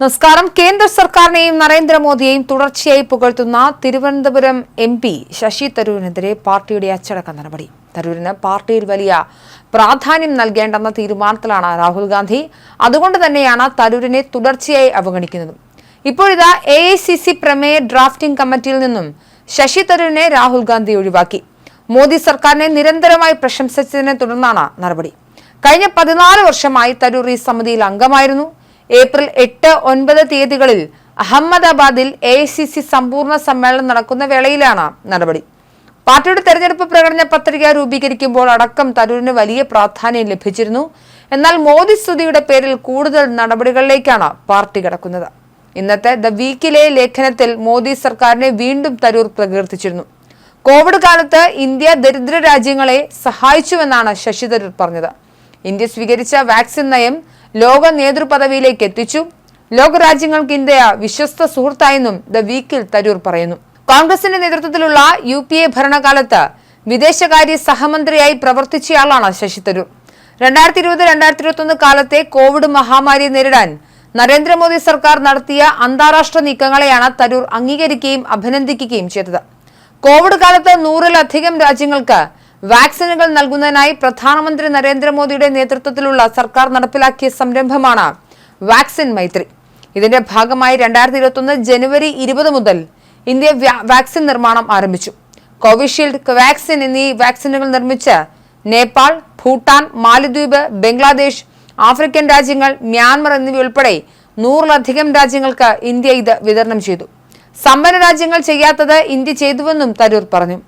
നമസ്കാരം. കേന്ദ്ര സർക്കാരിനെയും നരേന്ദ്രമോദിയെയും തുടർച്ചയായി പുകഴ്ത്തുന്ന തിരുവനന്തപുരം എം പി ശശി തരൂരിനെതിരെ പാർട്ടിയുടെ അച്ചടക്ക നടപടി. തരൂരിന് പാർട്ടിയിൽ വലിയ പ്രാധാന്യം നൽകേണ്ടെന്ന തീരുമാനത്തിലാണ് രാഹുൽ ഗാന്ധി. അതുകൊണ്ട് തന്നെയാണ് തരൂരിനെ തുടർച്ചയായി അവഗണിക്കുന്നത്. ഇപ്പോഴിതാ എ ഐ സി സി പ്രമേയ ഡ്രാഫ്റ്റിംഗ് കമ്മിറ്റിയിൽ നിന്നും ശശി തരൂരിനെ രാഹുൽ ഗാന്ധി ഒഴിവാക്കി. മോദി സർക്കാരിനെ നിരന്തരമായി പ്രശംസിച്ചതിനെ തുടർന്നാണ് നടപടി. കഴിഞ്ഞ പതിനാല് വർഷമായി തരൂർ ഈ സമിതിയിൽ അംഗമായിരുന്നു. ഏപ്രിൽ എട്ട് ഒൻപത് തീയതികളിൽ അഹമ്മദാബാദിൽ എ സമ്പൂർണ സമ്മേളനം നടക്കുന്ന വേളയിലാണ് നടപടി. പാർട്ടിയുടെ തെരഞ്ഞെടുപ്പ് പ്രകടന പത്രിക രൂപീകരിക്കുമ്പോൾ അടക്കം തരൂരിന് വലിയ പ്രാധാന്യം ലഭിച്ചിരുന്നു. എന്നാൽ മോദി സ്തുതിയുടെ പേരിൽ കൂടുതൽ നടപടികളിലേക്കാണ് പാർട്ടി കടക്കുന്നത്. ഇന്നത്തെ ദ വീക്കിലെ ലേഖനത്തിൽ മോദി സർക്കാരിനെ വീണ്ടും തരൂർ പ്രകീർത്തിച്ചിരുന്നു. കോവിഡ് കാലത്ത് ഇന്ത്യ ദരിദ്ര രാജ്യങ്ങളെ സഹായിച്ചുവെന്നാണ് ശശി തരൂർ പറഞ്ഞത്. ഇന്ത്യ സ്വീകരിച്ച വാക്സിൻ നയം ലോക നേതൃപദവിയിലേക്ക് എത്തിച്ചു. ലോകരാജ്യങ്ങൾക്ക് ഇന്ത്യ വിശ്വസ്ത സുഹൃത്തായെന്നും ദ വീക്കിൽ തരൂർ പറയുന്നു. കോൺഗ്രസിന്റെ നേതൃത്വത്തിലുള്ള യു പി എ ഭരണകാലത്ത് വിദേശകാര്യ സഹമന്ത്രിയായി പ്രവർത്തിച്ചയാളാണ് ശശി തരൂർ. രണ്ടായിരത്തി ഇരുപത് രണ്ടായിരത്തി ഇരുപത്തി ഒന്ന് കാലത്തെ കോവിഡ് മഹാമാരിയെ നേരിടാൻ നരേന്ദ്രമോദി സർക്കാർ നടത്തിയ അന്താരാഷ്ട്ര നീക്കങ്ങളെയാണ് തരൂർ അംഗീകരിക്കുകയും അഭിനന്ദിക്കുകയും ചെയ്തത്. കോവിഡ് കാലത്ത് നൂറിലധികം രാജ്യങ്ങൾക്ക് വാക്സിനുകൾ നൽകുന്നതിനായി പ്രധാനമന്ത്രി നരേന്ദ്രമോദിയുടെ നേതൃത്വത്തിലുള്ള സർക്കാർ നടപ്പിലാക്കിയ സംരംഭമാണ് വാക്സിൻ മൈത്രി. ഇതിന്റെ ഭാഗമായി രണ്ടായിരത്തി ഇരുപത്തൊന്ന് ജനുവരി ഇരുപത് മുതൽ ഇന്ത്യ വാക്സിൻ നിർമ്മാണം ആരംഭിച്ചു. കോവിഷീൽഡ് കോവാക്സിൻ എന്നീ വാക്സിനുകൾ നിർമ്മിച്ച് നേപ്പാൾ ഭൂട്ടാൻ മാലിദ്വീപ് ബംഗ്ലാദേശ് ആഫ്രിക്കൻ രാജ്യങ്ങൾ മ്യാൻമർ എന്നിവയുൾപ്പെടെ നൂറിലധികം രാജ്യങ്ങൾക്ക് ഇന്ത്യ ഇത് വിതരണം ചെയ്തു. സമ്പന്ന രാജ്യങ്ങൾ ചെയ്യാത്തത് ഇന്ത്യ ചെയ്തുവെന്നും തരൂർ പറഞ്ഞു.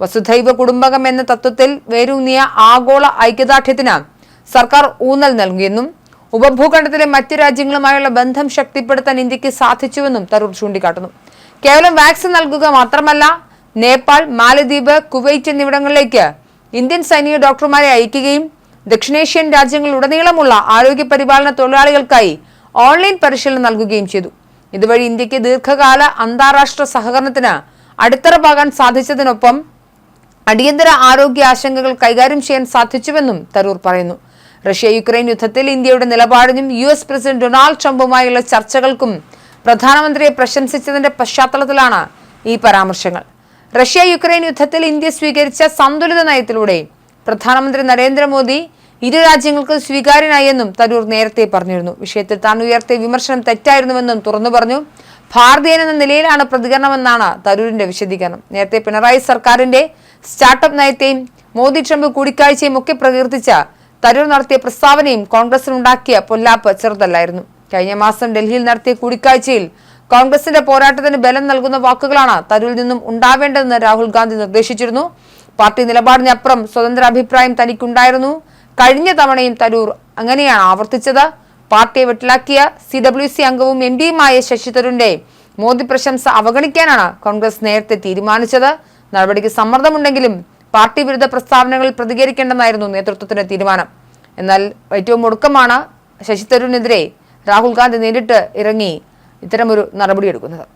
വസുധൈവ കുടുംബകം എന്ന തത്വത്തിൽ വേരൂന്നിയ ആഗോള ഐക്യദാർഢ്യത്തിന് സർക്കാർ ഊന്നൽ നൽകിയെന്നും ഉപഭൂഖണ്ഡത്തിലെ മറ്റു രാജ്യങ്ങളുമായുള്ള ബന്ധം ശക്തിപ്പെടുത്താൻ ഇന്ത്യയ്ക്ക് സാധിച്ചുവെന്നും തരൂർ ചൂണ്ടിക്കാട്ടുന്നു. കേവലം വാക്സിൻ നൽകുക മാത്രമല്ല നേപ്പാൾ മാലദ്വീപ് കുവൈറ്റ് എന്നിവിടങ്ങളിലേക്ക് ഇന്ത്യൻ സൈനിക ഡോക്ടർമാരെ അയക്കുകയും ദക്ഷിണേഷ്യൻ രാജ്യങ്ങളിലുടനീളമുള്ള ആരോഗ്യ പരിപാലന തൊഴിലാളികൾക്കായി ഓൺലൈൻ പരിശീലനം നൽകുകയും ചെയ്തു. ഇതുവഴി ഇന്ത്യയ്ക്ക് ദീർഘകാല അന്താരാഷ്ട്ര സഹകരണത്തിന് അടിത്തറ പാകാൻ സാധിച്ചതിനൊപ്പം അടിയന്തര ആരോഗ്യ ആശങ്കകൾ കൈകാര്യം ചെയ്യാൻ സാധിച്ചുവെന്നും തരൂർ പറയുന്നു. റഷ്യ യുക്രൈൻ യുദ്ധത്തിൽ ഇന്ത്യയുടെ നിലപാടിനും യു എസ് പ്രസിഡന്റ് ഡൊണാൾഡ് ട്രംപുമായുള്ള ചർച്ചകൾക്കും പ്രധാനമന്ത്രിയെ പ്രശംസിച്ചതിന്റെ പശ്ചാത്തലത്തിലാണ് ഈ പരാമർശങ്ങൾ. റഷ്യ യുക്രൈൻ യുദ്ധത്തിൽ ഇന്ത്യ സ്വീകരിച്ച സന്തുലിത നയത്തിലൂടെ പ്രധാനമന്ത്രി നരേന്ദ്രമോദി ഇരു രാജ്യങ്ങൾക്ക് സ്വീകാര്യനായെന്നും തരൂർ നേരത്തെ പറഞ്ഞിരുന്നു. വിഷയത്തിൽ താൻ ഉയർത്തിയ വിമർശനം തെറ്റായിരുന്നുവെന്നും തുറന്നു പറഞ്ഞു. ഭാരതീയൻ എന്ന നിലയിലാണ് പ്രതികരണമെന്നാണ് തരൂരിന്റെ വിശദീകരണം. നേരത്തെ പിണറായി സർക്കാരിന്റെ സ്റ്റാർട്ടപ്പ് നയത്തെയും മോദി ട്രംപ് കൂടിക്കാഴ്ചയും ഒക്കെ പ്രകീർത്തിച്ച തരൂർ നടത്തിയ പ്രസ്താവനയും കോൺഗ്രസിനുണ്ടാക്കിയ പൊല്ലാപ്പ് ചെറുതല്ലായിരുന്നു. കഴിഞ്ഞ മാസം ഡൽഹിയിൽ നടത്തിയ കൂടിക്കാഴ്ചയിൽ കോൺഗ്രസിന്റെ പോരാട്ടത്തിന് ബലം നൽകുന്ന വാക്കുകളാണ് തരൂരിൽ നിന്നും ഉണ്ടാവേണ്ടതെന്ന് രാഹുൽ ഗാന്ധി നിർദ്ദേശിച്ചിരുന്നു. പാർട്ടി നിലപാടിനപ്പുറം സ്വതന്ത്ര അഭിപ്രായം തനിക്കുണ്ടായിരുന്നു. കഴിഞ്ഞ തവണയും തരൂർ അങ്ങനെയാണ് ആവർത്തിച്ചത്. പാർട്ടിയെ വെട്ടിലാക്കിയ സി ഡബ്ല്യു സി അംഗവും എം പിയുമായ ശശി തരൂരിന്റെ മോദി പ്രശംസ അവഗണിക്കാനാണ് കോൺഗ്രസ് നേരത്തെ തീരുമാനിച്ചത്. നടപടിക്ക് സമ്മർദ്ദമുണ്ടെങ്കിലും പാർട്ടി വിരുദ്ധ പ്രസ്താവനകളിൽ പ്രതികരിക്കേണ്ടെന്നായിരുന്നു നേതൃത്വത്തിന്റെ തീരുമാനം. എന്നാൽ ഏറ്റവും ഒടുക്കമാണ് ശശി തരൂരിനെതിരെ രാഹുൽ ഗാന്ധി നേരിട്ട് ഇറങ്ങി ഇത്തരമൊരു നടപടിയെടുക്കുന്നത്.